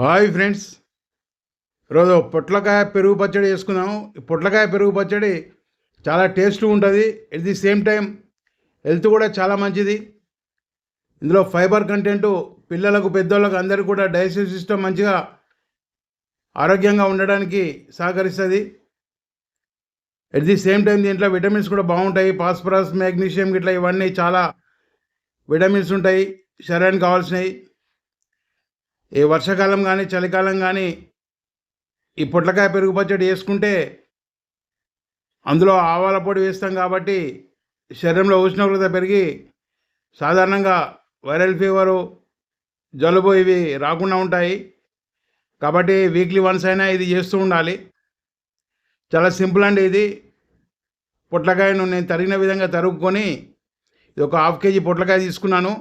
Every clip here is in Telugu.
Hi friends. ఈరోజు పొట్లకాయ పెరుగు పచ్చడి చేసుకున్నాము పొట్లకాయ పెరుగు పచ్చడి చాలా టేస్ట్ ఉంటుంది. At the same time health కూడా చాలా మంచిది. ఇందులో ఫైబర్ కంటెంట్ పిల్లలకు పెద్దోళ్ళకు అందరికీ కూడా డైజెస్టివ్ సిస్టమ్ మంచిగా ఆరోగ్యంగా ఉండడానికి సహకరిస్తుంది. ఎట్ ది సేమ్ టైం దీంట్లో విటమిన్స్ కూడా బాగుంటాయి. ఫాస్ఫరస్ మ్యాగ్నీషియం ఇట్లా ఇవన్నీ చాలా విటమిన్స్ ఉంటాయి. శరీరానికి కావాల్సినవి. ఈ వర్షాకాలం కానీ చలికాలం కానీ ఈ పొట్లకాయ పెరుగు పచ్చడి వేసుకుంటే అందులో ఆవాల పొడి వేస్తాం కాబట్టి శరీరంలో ఉష్ణోగ్రత పెరిగి సాధారణంగా వైరల్ ఫీవరు జలుబు ఇవి రాకుండా ఉంటాయి. కాబట్టి వీక్లీ వన్స్ అయినా ఇది చేస్తూ ఉండాలి. చాలా సింపుల్ అండి ఇది. పొట్లకాయను నేను తరిగిన విధంగా తరుగుకొని ఇది ఒక హాఫ్ కేజీ పొట్లకాయ తీసుకున్నాను.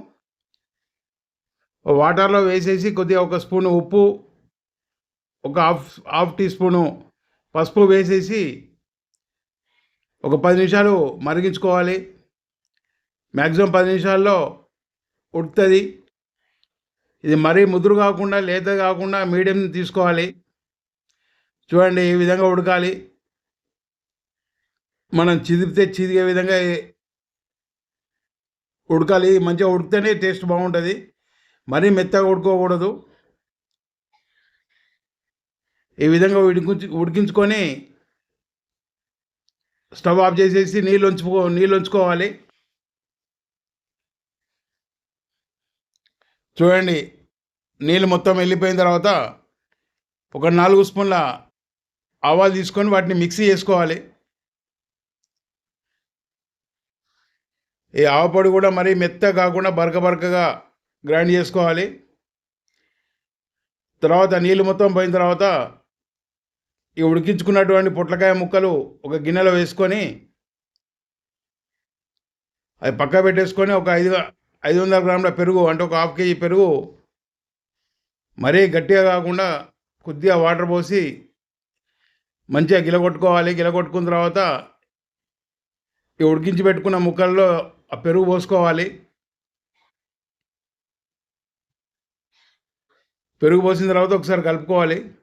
వాటర్లో వేసేసి కొద్దిగా ఒక స్పూను ఉప్పు ఒక హాఫ్ హాఫ్ టీ స్పూను పసుపు వేసేసి ఒక పది నిమిషాలు మరిగించుకోవాలి. మ్యాక్సిమం పది నిమిషాల్లో ఉడుతుంది ఇది మరీ ముదురు కాకుండా లేత కాకుండా మీడియం తీసుకోవాలి. చూడండి ఈ విధంగా ఉడకాలి. మనం చిదిపితే చిదిగే విధంగా ఉడకాలి. మంచిగా ఉడికితేనే టేస్ట్ బాగుంటుంది. మరీ మెత్తగా ఉడుకోకూడదు. ఈ విధంగా ఉడికించు ఉడికించుకొని స్టవ్ ఆఫ్ చేసేసి నీళ్ళు ఉంచుకో నీళ్ళు ఉంచుకోవాలి. చూడండి నీళ్ళు మొత్తం వెళ్ళిపోయిన తర్వాత ఒక నాలుగు స్పూన్ల ఆవాలు తీసుకొని వాటిని మిక్సీ చేసుకోవాలి. ఈ ఆవపొడి కూడా మరీ మెత్త కాకుండా బరక బరకగా గ్రైండ్ చేసుకోవాలి. తర్వాత నీళ్ళు మొత్తం పోయిన తర్వాత ఈ ఉడికించుకున్నటువంటి పొట్లకాయ ముక్కలు ఒక గిన్నెలో వేసుకొని అది పక్క పెట్టేసుకొని ఒక ఐదు ఐదు వందల గ్రాముల పెరుగు అంటే ఒక హాఫ్ కేజీ పెరుగు మరీ గట్టిగా కాకుండా కొద్దిగా వాటర్ పోసి మంచిగా గిలగొట్టుకోవాలి. గిలగొట్టుకున్న తర్వాత ఈ ఉడికించి పెట్టుకున్న ముక్కల్లో ఆ పెరుగు పోసుకోవాలి. పెరుగు పోసిన తర్వాత ఒకసారి కలుపుకోవాలి.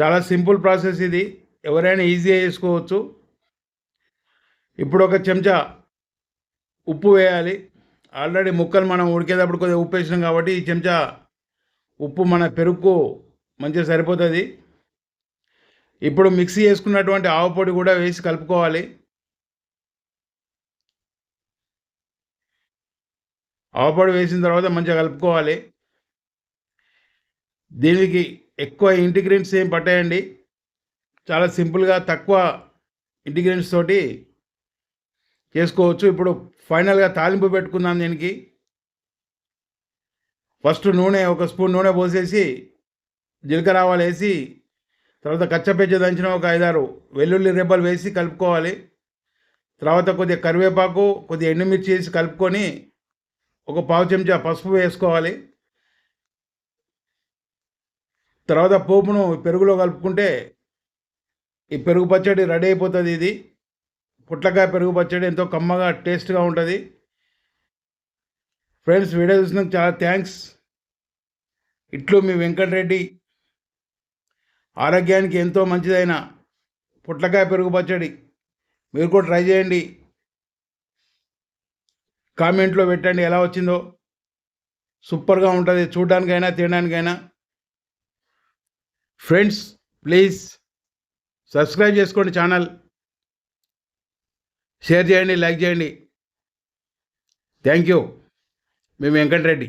చాలా సింపుల్ ప్రాసెస్ ఇది. ఎవరైనా ఈజీగా చేసుకోవచ్చు. ఇప్పుడు ఒక చెంచా ఉప్పు వేయాలి. ఆల్రెడీ ముక్కలు మనం ఉడికేటప్పుడు కొద్దిగా ఉప్పు వేసినాం కాబట్టి ఈ చెంచా ఉప్పు మన పెరుగుకు మంచిగా సరిపోతుంది. ఇప్పుడు మిక్సీ చేసుకున్నటువంటి ఆవు పొడి కూడా వేసి కలుపుకోవాలి. ఆవుపొడి వేసిన తర్వాత మంచిగా కలుపుకోవాలి. దీనికి ఎక్కువ ఇంటిగ్రెంట్స్ ఏం పట్టాయండి? చాలా సింపుల్గా తక్కువ ఇంటిగ్రెంట్స్ తోటి చేసుకోవచ్చు. ఇప్పుడు ఫైనల్గా తాలింపు పెట్టుకుందాం దీనికి. ఫస్ట్ నూనె ఒక స్పూన్ నూనె పోసేసి జీలకర్ర ఆవాలు వేసి తర్వాత కచ్చపెచ్చ దంచిన ఒక ఐదారు వెల్లుల్లి రెబ్బలు వేసి కలుపుకోవాలి. తర్వాత కొద్దిగా కరివేపాకు కొద్దిగా ఎండుమిర్చి వేసి కలుపుకొని ఒక పావు చెంచా పసుపు వేసుకోవాలి. తర్వాత పోపును పెరుగులో కలుపుకుంటే ఈ పెరుగు పచ్చడి రెడీ అయిపోతుంది ఇది. పుట్లకాయ పెరుగు పచ్చడి ఎంతో కమ్మగా టేస్ట్గా ఉంటుంది. ఫ్రెండ్స్ వీడియో చూసినందుకు చాలా థ్యాంక్స్. ఇట్లు మీ వెంకటరెడ్డి. ఆరోగ్యానికి ఎంతో మంచిదైన పుట్లకాయ పెరుగు పచ్చడి. మీరు కూడా ట్రై చేయండి. కామెంట్లో పెట్టండి ఎలా వచ్చిందో. సూపర్గా ఉంటుంది. చూడడానికైనా తినడానికైనా. ఫ్రెండ్స్ ప్లీజ్ సబ్స్క్రైబ్ చేసుకోండి ఛానల్. షేర్ చేయండి లైక్ చేయండి. థ్యాంక్ యూ మేము వెంకటరెడ్డి.